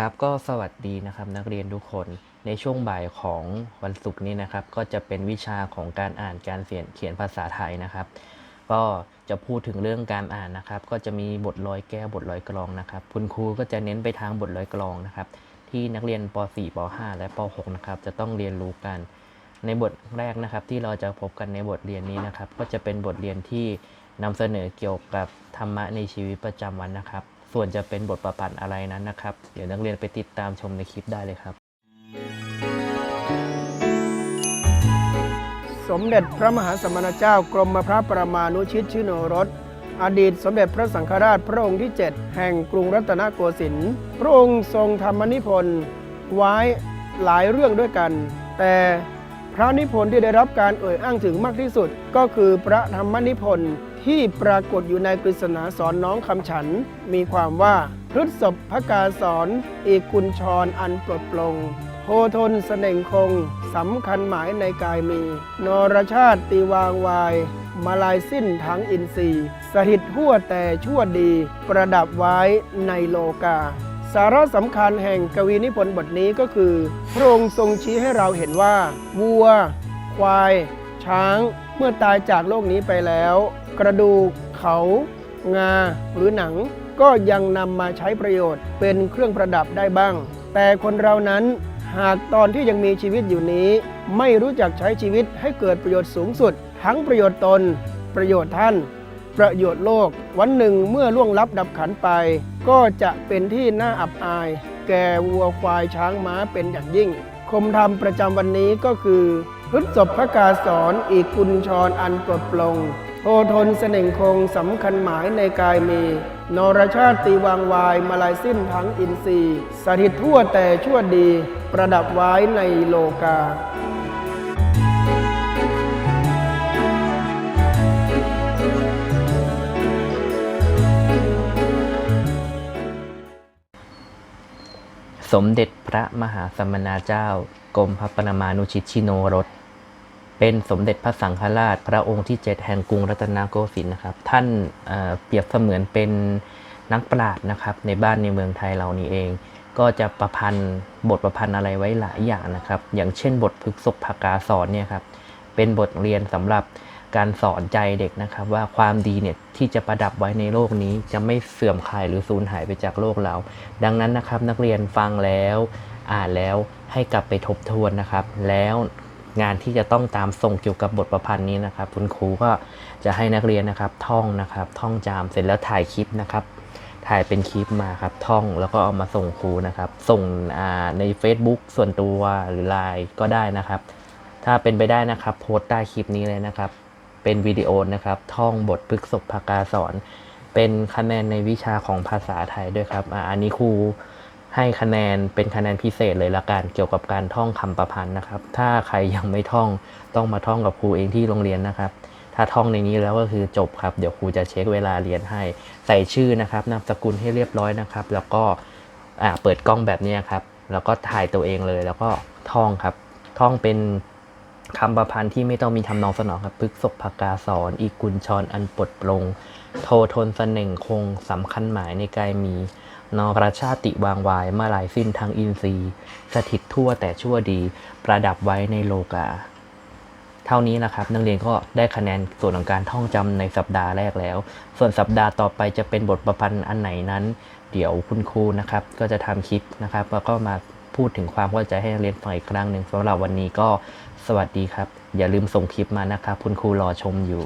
ครับก็สวัสดีนะครับนักเรียนทุกคนในช่วงบ่ายของวันศุกร์นี้นะครับ ก็จะเป็นวิชาของการอ่านการเขียนเขียนภาษาไทยนะครับ ก็จะพูดถึงเรื่องการอ่านนะครับ ก็จะมีบทลอยแก้วบทลอยกลองนะครับ คุณครูก็จะเน้นไปทางบทลอยกลองนะครับ ที่นักเรียนป .4 ป .5 และป .6 นะครับจะต้องเรียนรู้กัน ในบทแรกนะครับ ที่เราจะพบกันในบทเรียนนี้นะครับ ก็จะเป็นบทเรียนที่นำเสนอเกี่ยวกับธรรมะในชีวิตประจำวันนะครับ ส่วนจะเป็นบทประพันธ์อะไรนั้นนะครับ เดี๋ยวนักเรียนไปติดตามชมในคลิปได้เลยครับ สมเด็จพระมหาสมณเจ้ากรมพระประมาณุชิตชิโนรสอดีตสมเด็จพระสังฆราชพระองค์ที่ 7 แห่งกรุงรัตนโกสินทร์พระองค์ทรงธรรมนิพนธ์ไว้หลายเรื่องด้วยกัน แต่พระนิพนธ์ที่ได้รับการเอ่ยอ้างถึงมากที่สุดก็คือพระธรรมนิพนธ์ ที่ปรากฏอยู่ในกฤษณาสอนน้องคำฉัน มีความว่าพฤษภพกาสอนอีกกุญชรอันปลดปลงโพทนเสน่งคงสำคัญหมายในกายมี นรชาติตีวางวาย มาลายสิ้นทั้งอินทรีย์สถิตหัวแต่ชั่วดี ประดับไว้ในโลกา สาระสำคัญแห่งกวีนิพนธ์บทนี้ก็คือ พระองค์ทรงชี้ให้เราเห็นว่า วัว ควาย ช้าง เมื่อตายจากโลกนี้ไปแล้ว กระดูกเขางาหรือหนัง ก็ยังนำมาใช้ประโยชน์ เป็นเครื่องประดับได้บ้าง แต่คนเรานั้นหากตอนที่ยังมีชีวิตอยู่นี้ ไม่รู้จักใช้ชีวิตให้เกิดประโยชน์สูงสุด ทั้งประโยชน์ตน ประโยชน์ท่าน ประโยชน์โลก วันหนึ่งเมื่อล่วงลับดับขันไป ก็จะเป็นที่น่าอับอาย แก่วัวควายช้างม้าเป็นอย่างยิ่ง คมธรรมประจำวันนี้ก็คือพุทธศพกาสอนอีกกุญชรอันปลดปลงโพทนเสน่งคงสำคัญหมายในกายมี นรชาติตีวางวายมาลายสิ้นทั้งอินทรีย์ สถิตทั่วแต่ชั่วดี ประดับไว้ในโลกา สมเด็จพระมหาสมณเจ้ากรมพระปรมานุชิตชิโนรส เป็นสมเด็จพระสังฆราช พระองค์ที่ 7 แห่งกรุงรัตนโกสินทร์นะครับ ท่านเเปรียบเสมือนเป็นนักปราชญ์นะครับ ในบ้านในเมืองไทยเรานี่เอง ก็จะประพันธ์บทประพันธ์อะไรไว้หลายอย่างนะครับ อย่างเช่นบทพฤกษภากาสอนเนี่ยครับ เป็นบทเรียนสำหรับ การสอนใจเด็กนะครับ ว่าความดีเนี่ยที่จะประดับไว้ในโลกนี้ จะไม่เสื่อมคลายหรือสูญหายไปจากโลกเรา ดังนั้นนะครับนักเรียนฟังแล้วอ่านแล้วให้กลับไปทบทวนนะครับ แล้วงานที่จะต้องตามส่งเกี่ยวกับบทประพันธ์นี้นะครับ คุณครูก็จะให้นักเรียนนะครับท่องนะครับ ท่องจำเสร็จแล้วถ่ายคลิปนะครับ ถ่ายเป็นคลิปมาครับท่องแล้วก็เอามาส่งครูนะครับ ส่งใน Facebook ส่วนตัวหรือ Line ก็ได้นะครับ ถ้าเป็นไปได้นะครับ โพสต์ใต้คลิปนี้เลยนะครับ เป็นวิดีโอนะครับ ท่องบทพฤกษภากาสอน เป็นคะแนนในวิชาของภาษาไทยด้วยครับอ่าอันนี้ครูให้คะแนนเป็นคะแนนพิเศษเลยละกันเกี่ยวกับการท่องคำประพันธ์นะครับ ถ้าใครยังไม่ท่องต้องมาท่องกับครูเองที่โรงเรียนนะครับ ถ้าท่องในนี้แล้วก็คือจบครับ เดี๋ยวครูจะเช็คเวลาเรียนให้ ใส่ชื่อนะครับ นามสกุลให้เรียบร้อยนะครับ แล้วก็เปิดกล้องแบบนี้ครับ แล้วก็ถ่ายตัวเองเลย แล้วก็ท่องครับ ท่องเป็น คำประพันธ์ที่ไม่ต้องมีทำนองสนองครับพฤกษภกาสอนอีกุลชรอันปลดปลง โททนเสน่งคงสำคัญหมายในกายมีนระชาติวางวายเมื่อลายสิ้นทางอินทรีย์ สถิตทั่วแต่ชั่วดี ประดับไว้ในโลกา เท่านี้นะครับ นักเรียนก็ได้คะแนนส่วนของการท่องจำในสัปดาห์แรกแล้ว ส่วนสัปดาห์ต่อไปจะเป็นบทประพันธ์อันไหนนั้น เดี๋ยวคุณครูนะครับ ก็จะทำคลิปนะครับ แล้วก็มา พูดถึงความเข้าใจให้นักเรียนฟังอีกครั้งหนึ่งสำหรับวันนี้ก็สวัสดีครับ อย่าลืมส่งคลิปมานะครับ คุณครูรอชมอยู่